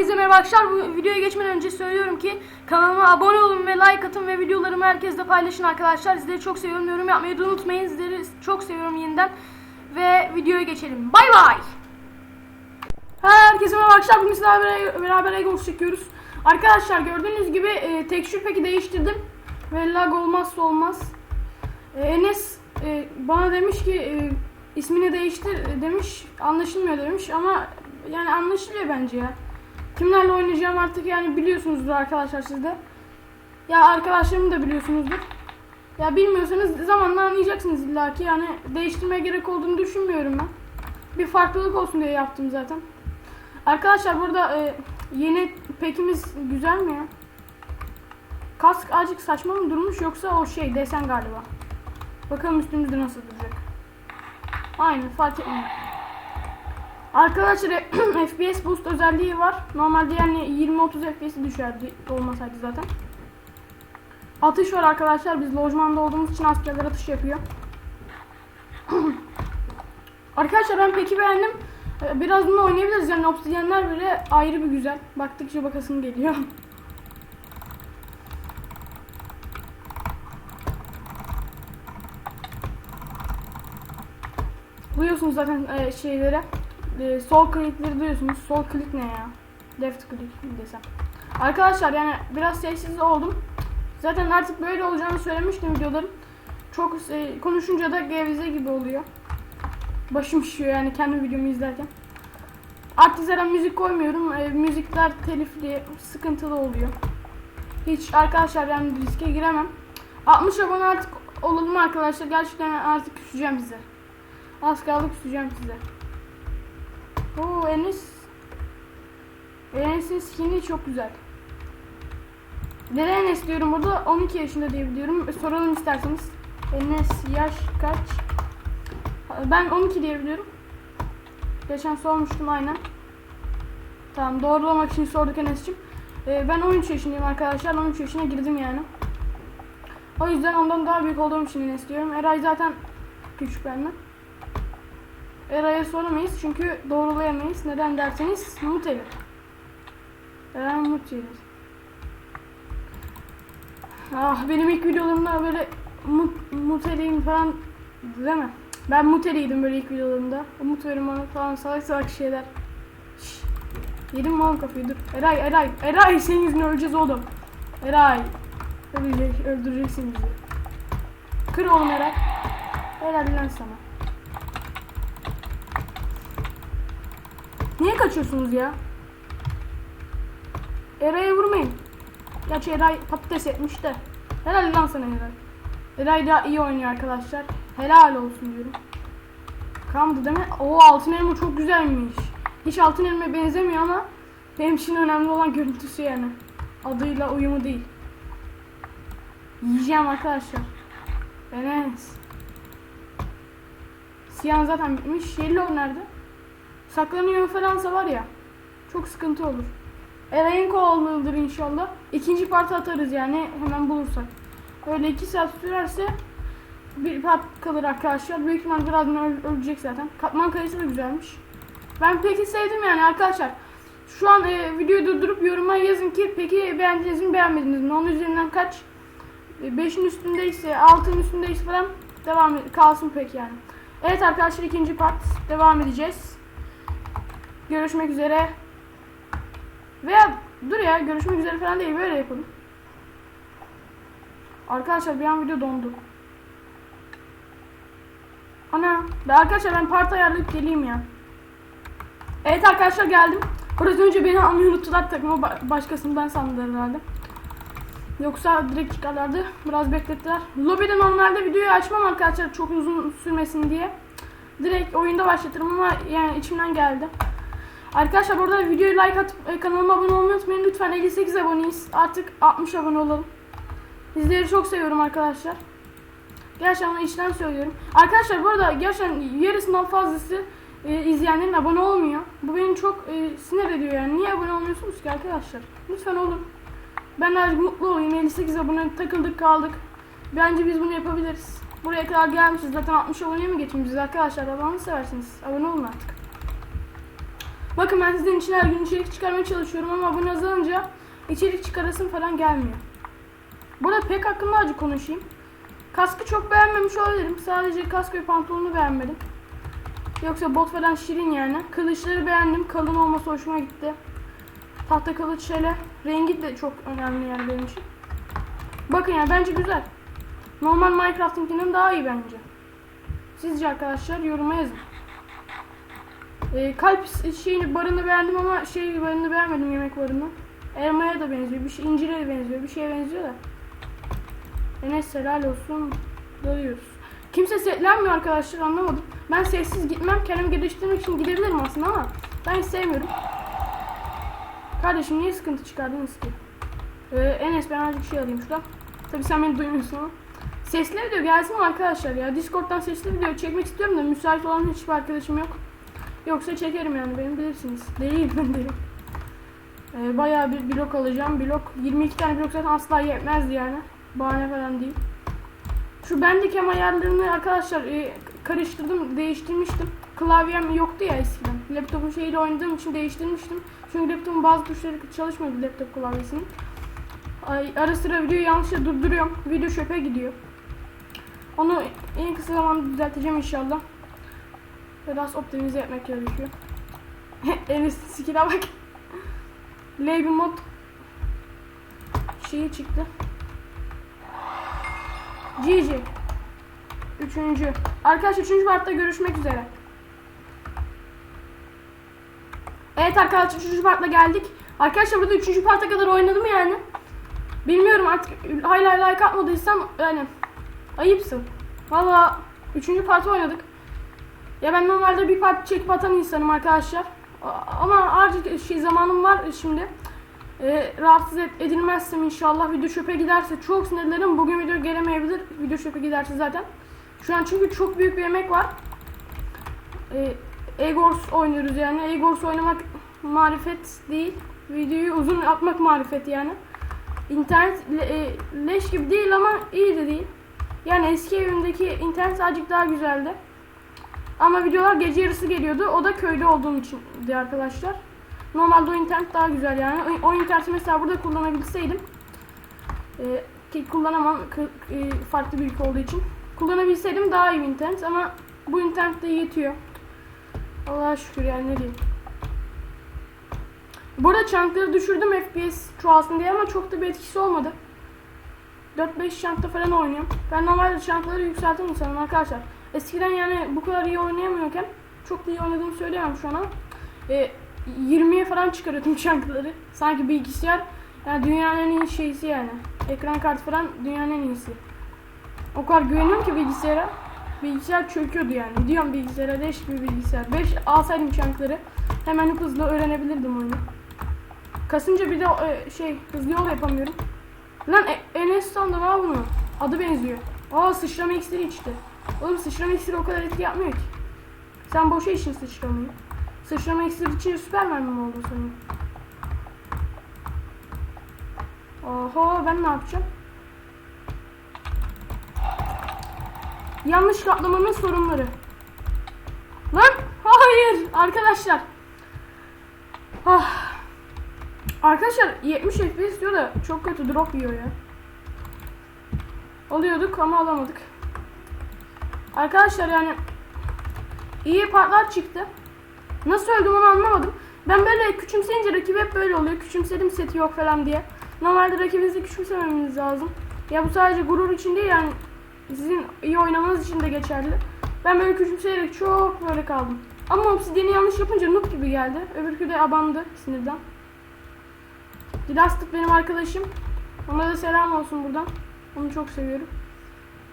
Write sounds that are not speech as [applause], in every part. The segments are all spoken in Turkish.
Herkese merhaba arkadaşlar. Bu videoya geçmeden önce söylüyorum ki kanalıma abone olun ve like atın ve videolarımı herkesle paylaşın arkadaşlar. Sizleri çok seviyorum. Yorum yapmayı da unutmayın. Sizleri çok seviyorum yeniden. Ve videoya geçelim. Bay bay. Herkese merhaba arkadaşlar. Bugün sizlerle beraber Egos çekiyoruz. Arkadaşlar gördüğünüz gibi e, tekstür peki değiştirdim. Ve lag olmazsa olmaz. E, Enes e, bana demiş ki e, ismini değiştir demiş. Anlaşılmıyor demiş ama yani anlaşılıyor bence ya. Kimlerle oynayacağım artık yani biliyorsunuzdur arkadaşlar siz de. Ya arkadaşlarımı da biliyorsunuzdur. Ya bilmiyorsanız zamanla anlayacaksınız illaki yani değiştirmeye gerek olduğunu düşünmüyorum ben. Bir farklılık olsun diye yaptım zaten. Arkadaşlar burada e, yeni pekimiz güzel mi ya? Kask azıcık saçma mı durmuş yoksa o şey desen galiba. Bakalım üstümüzde nasıl duracak. Aynı fark etmiyor. Arkadaşlar [clears throat] FPS boost özelliği var. Normalde yani 20-30 FPS'i düşerdi olmasaydı zaten. Atış var arkadaşlar. Biz lojmanda olduğumuz için askerler atış yapıyor. [clears throat] arkadaşlar ben peki beğendim. Ee, Biraz bunu oynayabiliriz. Yani obsidyenler bile ayrı bir güzel. Baktıkça bakasım geliyor. [laughs] Duyuyorsunuz zaten e, şeyleri. E, sol klikleri duyuyorsunuz. Sol klik ne ya? Left click mi desem. Arkadaşlar yani biraz sessiz oldum. Zaten artık böyle olacağını söylemiştim videoların. Çok e, konuşunca da geveze gibi oluyor. Başım şişiyor yani kendi videomu izlerken. Artık zaten müzik koymuyorum. E, müzikler telifli, sıkıntılı oluyor. Hiç arkadaşlar yani riske giremem. 60 abone artık olalım arkadaşlar. Gerçekten artık küseceğim size. Az kaldı küseceğim size. Oo Enes. Enes'in skin'i çok güzel. Neden Enes diyorum burada? 12 yaşında diye biliyorum. E, Soralım isterseniz. Enes yaş kaç? Ben 12 diye biliyorum. Geçen sormuştum aynen. Tamam doğrulamak için sorduk Enes'ciğim. Ee, ben 13 yaşındayım arkadaşlar. 13 yaşına girdim yani. O yüzden ondan daha büyük olduğum için Enes diyorum. Eray zaten küçük benden. Eray'a soramayız çünkü doğrulayamayız. Neden derseniz muteli. Eray muteli. Ah benim ilk videolarımda böyle mut, muteliyim falan değil mi? Ben muteliydim böyle ilk videolarımda. Umut verim ona falan salak salak şeyler. Şşş. Yedim oğlum kafayı dur. Eray Eray Eray senin yüzünden öleceğiz oğlum. Eray. Ölecek, öldüreceksin bizi. Kır oğlum Eray. Helal lan sana. Niye kaçıyorsunuz ya? Eray'a vurmayın. Gerçi Eray patates etmiş de. Helal lan sana Eray. Eray daha iyi oynuyor arkadaşlar. Helal olsun diyorum. Kalmadı değil mi? Oo altın elma çok güzelmiş. Hiç altın elmaya benzemiyor ama benim için önemli olan görüntüsü yani. Adıyla uyumu değil. Yiyeceğim arkadaşlar. Enes. Siyah zaten bitmiş. Yellow nerede? Saklanıyor falansa var ya. Çok sıkıntı olur. Eray'ın kovalığıdır inşallah. İkinci parti atarız yani hemen bulursak. Öyle iki saat sürerse bir part kalır arkadaşlar. Büyük ihtimal birazdan öl- ölecek zaten. Katman kayısı da güzelmiş. Ben peki sevdim yani arkadaşlar. Şu an e, videoyu durdurup yoruma yazın ki peki beğendiniz mi beğenmediniz mi? Onun üzerinden kaç? 5'in üstündeyse 6'ın üstündeyse falan devam kalsın peki yani. Evet arkadaşlar ikinci part devam edeceğiz. Görüşmek üzere. Veya dur ya görüşmek üzere falan değil böyle yapalım. Arkadaşlar bir an video dondu. Ana. Ben arkadaşlar ben part ayarlayıp geleyim ya. Evet arkadaşlar geldim. Biraz önce beni almayı unuttular takıma ba- başkasından sandılar herhalde. Yoksa direkt çıkarlardı. Biraz beklettiler. Lobby'de normalde videoyu açmam arkadaşlar çok uzun sürmesin diye. Direkt oyunda başlatırım ama yani içimden geldi. Arkadaşlar burada videoyu like atıp e, kanalıma abone olmayı unutmayın. Lütfen 58 aboneyiz. Artık 60 abone olalım. Sizleri çok seviyorum arkadaşlar. Gerçekten onu içten söylüyorum. Arkadaşlar bu arada gerçekten yarısından fazlası e, izleyenlerin abone olmuyor. Bu beni çok e, sinir ediyor yani. Niye abone olmuyorsunuz ki arkadaşlar? Lütfen olun. Ben de mutlu olayım. 58 abone takıldık kaldık. Bence biz bunu yapabiliriz. Buraya kadar gelmişiz. Zaten 60 aboneye mi geçmişiz arkadaşlar? Allah'ını seversiniz. Abone olun artık. Bakın ben sizin için her gün içerik çıkarmaya çalışıyorum ama abone azalınca içerik çıkarasım falan gelmiyor. Burada pek hakkında acı konuşayım. Kaskı çok beğenmemiş olabilirim. Sadece kask ve pantolonu beğenmedim. Yoksa bot falan şirin yani. Kılıçları beğendim. Kalın olması hoşuma gitti. Tahta kılıç şöyle. Rengi de çok önemli yani benim için. Bakın ya bence güzel. Normal Minecraft'ınkinden daha iyi bence. Sizce arkadaşlar yoruma yazın. Ee, kalp şeyini barını beğendim ama şey barını beğenmedim yemek barını. Elmaya da benziyor, bir şey incire de benziyor, bir şeye benziyor da. Enes helal olsun. Dalıyoruz. Kimse setlenmiyor arkadaşlar anlamadım. Ben sessiz gitmem. Kendimi geliştirmek için gidebilirim aslında ama ben hiç sevmiyorum. Kardeşim niye sıkıntı çıkardınız ki? Ee, Enes ben azıcık şey alayım şurada. Tabii sen beni duymuyorsun ama. Sesli video gelsin mi arkadaşlar ya? Discord'dan sesli video çekmek istiyorum da müsait olan hiçbir arkadaşım yok. Yoksa çekerim yani benim bilirsiniz. Deliyim ben deli. Ee, bayağı bir blok alacağım. Blok 22 tane blok zaten asla yetmezdi yani. Bahane falan değil. Şu bendeki ayarlarını arkadaşlar e, karıştırdım, değiştirmiştim. Klavyem yoktu ya eskiden. Laptopun şeyiyle oynadığım için değiştirmiştim. Çünkü laptopun bazı tuşları çalışmıyordu laptop klavyesinin. Ay, ara sıra videoyu yanlışla durduruyorum. Video çöpe gidiyor. Onu en kısa zamanda düzelteceğim inşallah. Biraz optimize etmek gerekiyor. [laughs] Enes skill'e bak. [laughs] Label mod şeyi çıktı. GG. Üçüncü. Arkadaşlar üçüncü partta görüşmek üzere. Evet arkadaşlar üçüncü partla geldik. Arkadaşlar burada üçüncü parta kadar oynadım yani. Bilmiyorum artık hala like atmadıysam yani ayıpsın. Valla üçüncü parti oynadık. Ya ben normalde bir part çekip atan insanım arkadaşlar. Ama artık şey zamanım var şimdi. Ee, rahatsız ed- edilmezsem inşallah video çöpe giderse çok sinirlerim. Bugün video gelemeyebilir. Video çöpe giderse zaten. Şu an çünkü çok büyük bir emek var. Ee, Egors oynuyoruz yani. Egors oynamak marifet değil. Videoyu uzun atmak marifet yani. İnternet le- e, leş gibi değil ama iyi de değil. Yani eski evimdeki internet azıcık daha güzeldi. Ama videolar gece yarısı geliyordu. O da köyde olduğum içindi arkadaşlar. Normalde o internet daha güzel yani. O, interneti mesela burada kullanabilseydim e, ki kullanamam e, farklı bir ülke olduğu için. Kullanabilseydim daha iyi internet ama bu internet de yetiyor. Allah'a şükür yani ne diyeyim. Burada çankları düşürdüm FPS çoğalsın diye ama çok da bir etkisi olmadı. 4-5 çankta falan oynuyorum. Ben normalde çankları yükselten insanım arkadaşlar. Eskiden yani bu kadar iyi oynayamıyorken çok da iyi oynadığımı söyleyemem şu an ama e, 20'ye falan çıkarıyordum [laughs] çankları. Sanki bilgisayar yani dünyanın en iyi şeysi yani. Ekran kartı falan dünyanın en iyisi. O kadar güveniyorum ki bilgisayara. Bilgisayar çöküyordu yani. Diyorum bilgisayara leş gibi bilgisayar. 5 alsaydım çankları hemen hızlı öğrenebilirdim oyunu. Kasınca bir de e, şey hızlı yol yapamıyorum. Lan e, Enes sandım ha bunu. Adı benziyor. Aa sıçrama iksiri içti. Oğlum sıçrama iksiri o kadar etki yapmıyor ki. Sen boşa için sıçramayı. Sıçrama iksiri için Süperman mi oldu senin? Oho ben ne yapacağım? Yanlış katlamanın sorunları. Lan hayır arkadaşlar. Ah. Arkadaşlar 70 FPS diyor da çok kötü drop yiyor ya. Alıyorduk ama alamadık. Arkadaşlar yani iyi partlar çıktı. Nasıl öldüm onu anlamadım. Ben böyle küçümseyince rakip hep böyle oluyor. Küçümsedim seti yok falan diye. Normalde rakibinizi küçümsememeniz lazım. Ya bu sadece gurur için değil yani sizin iyi oynamanız için de geçerli. Ben böyle küçümseyerek çok böyle kaldım. Ama obsidiyeni yanlış yapınca noob gibi geldi. Öbürkü de abandı sinirden. Dilastik benim arkadaşım. Ona da selam olsun buradan. Onu çok seviyorum.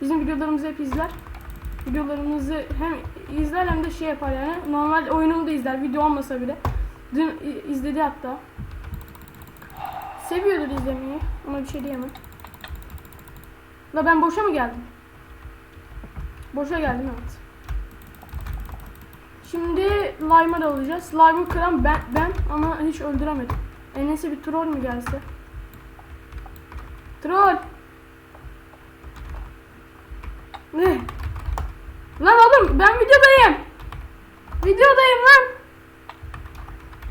Bizim videolarımızı hep izler. Videolarımızı hem izler hem de şey yapar yani. Normal oyunumu da izler. Video olmasa bile. Dün izledi hatta. Seviyordur izlemeyi. Ona bir şey diyemem. La ben boşa mı geldim? Boşa geldim evet. Şimdi Lime'ı alacağız. Lime'ı kıran ben, ben ama hiç öldüremedim. Enes'e bir troll mü gelse? Troll! Ne? Lan oğlum ben videodayım. Videodayım lan.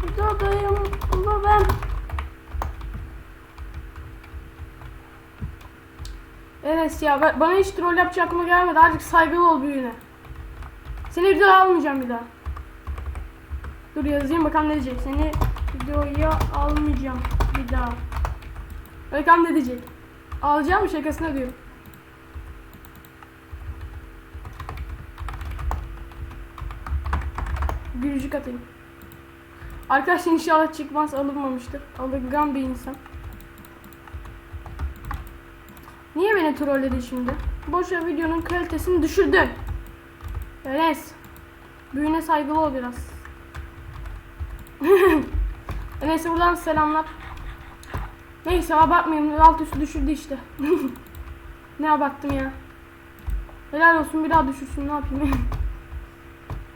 Videodayım. Ama ben. Evet ya bana hiç troll yapacak aklıma gelmedi. Artık saygılı ol büyüğüne. Seni videoya almayacağım bir daha. Dur yazayım bakalım ne diyecek. Seni videoya almayacağım bir daha. Bakalım ne diyecek. Alacağım mı şakasına diyorum. Gülücük atayım. Arkadaşlar inşallah çıkmaz alınmamıştır. Alıngan bir insan. Niye beni trolledi şimdi? Boşa videonun kalitesini düşürdün. Enes. Büyüğüne saygılı ol biraz. [laughs] Enes'e buradan selamlar. Neyse abartmayayım. Alt üstü düşürdü işte. [laughs] ne abarttım ya. Helal olsun bir daha düşürsün ne yapayım. [laughs]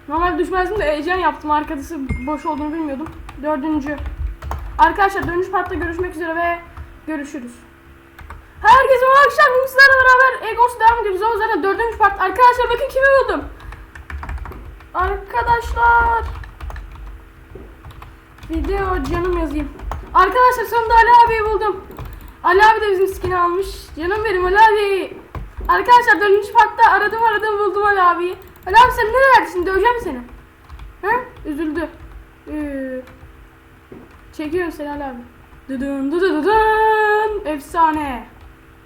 Normal düşmezdim de heyecan yaptım. Arkası boş olduğunu bilmiyordum. Dördüncü. Arkadaşlar dördüncü partta görüşmek üzere ve görüşürüz. Herkese arkadaşlar. Bugün sizlerle beraber Egos devam ediyoruz ama zaten dördüncü part. Arkadaşlar bakın kimi buldum. Arkadaşlar. Video canım yazayım. Arkadaşlar sonunda Ali abiyi buldum. Ali abi de bizim skin almış. Canım benim Ali abi. Arkadaşlar dördüncü partta aradım aradım buldum Ali abiyi. Ali abi sen nerelerdesin? Döveceğim seni. He? Üzüldü. Ee, çekiyorum seni Ali abi. Dıdın dıdı dıdın. Efsane.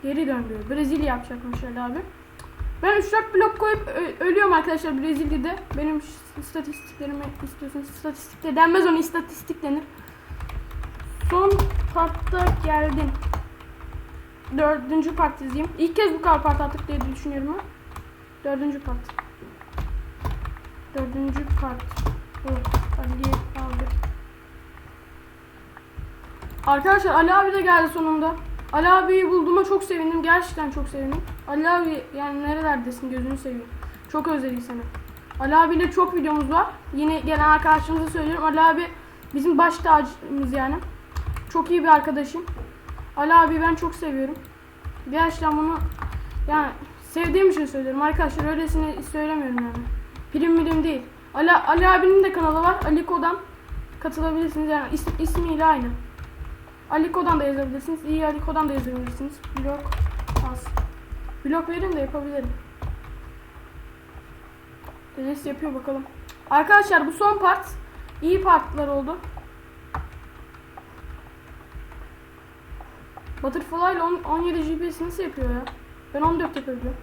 Geri döndü. Brezilya yapacakmış Ali abi. Ben 3-4 blok koyup ölüyorum arkadaşlar Brezilya'da. Benim istatistiklerimi istiyorsanız istatistik de denmez ona istatistik denir. Son partta geldim. Dördüncü part izleyeyim. İlk kez bu kadar part attık diye düşünüyorum. Dördüncü part. Dördüncü part. Oh, Ali abi. Arkadaşlar Ali abi de geldi sonunda. Ali abiyi bulduğuma çok sevindim. Gerçekten çok sevindim. Ali abi yani nerelerdesin gözünü seveyim. Çok özledik seni. Ali abiyle çok videomuz var. Yine gelen arkadaşımıza söylüyorum. Ali abi bizim baş tacımız yani. Çok iyi bir arkadaşım. Ali abi ben çok seviyorum. Gerçekten bunu yani sevdiğim için söylüyorum arkadaşlar öylesine söylemiyorum yani. Prim mirim değil. Ali, Ali abinin de kanalı var. Aliko'dan katılabilirsiniz yani is, ismiyle aynı. Aliko'dan da yazabilirsiniz. İyi Aliko'dan da yazabilirsiniz. Blok az. Blok verin de yapabilirim. Enes yapıyor bakalım. Arkadaşlar bu son part iyi partlar oldu. Butterfly ile on- 17 GPS nasıl yapıyor ya? Ben 14 yapabiliyorum.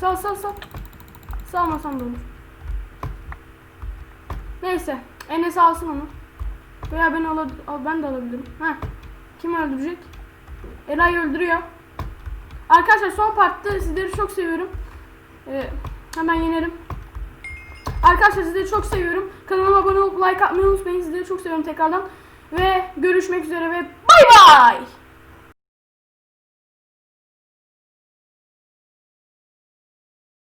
Sal sal sal. Salmasam da olur. Neyse. Enes alsın onu. Veya ben, ala, al, ben de alabilirim. Heh. Kim öldürecek? Elay öldürüyor. Arkadaşlar son partta sizleri çok seviyorum. Ee, hemen yenerim. Arkadaşlar sizleri çok seviyorum. Kanalıma abone olup like atmayı unutmayın. Sizleri çok seviyorum tekrardan. Ve görüşmek üzere ve bay bay.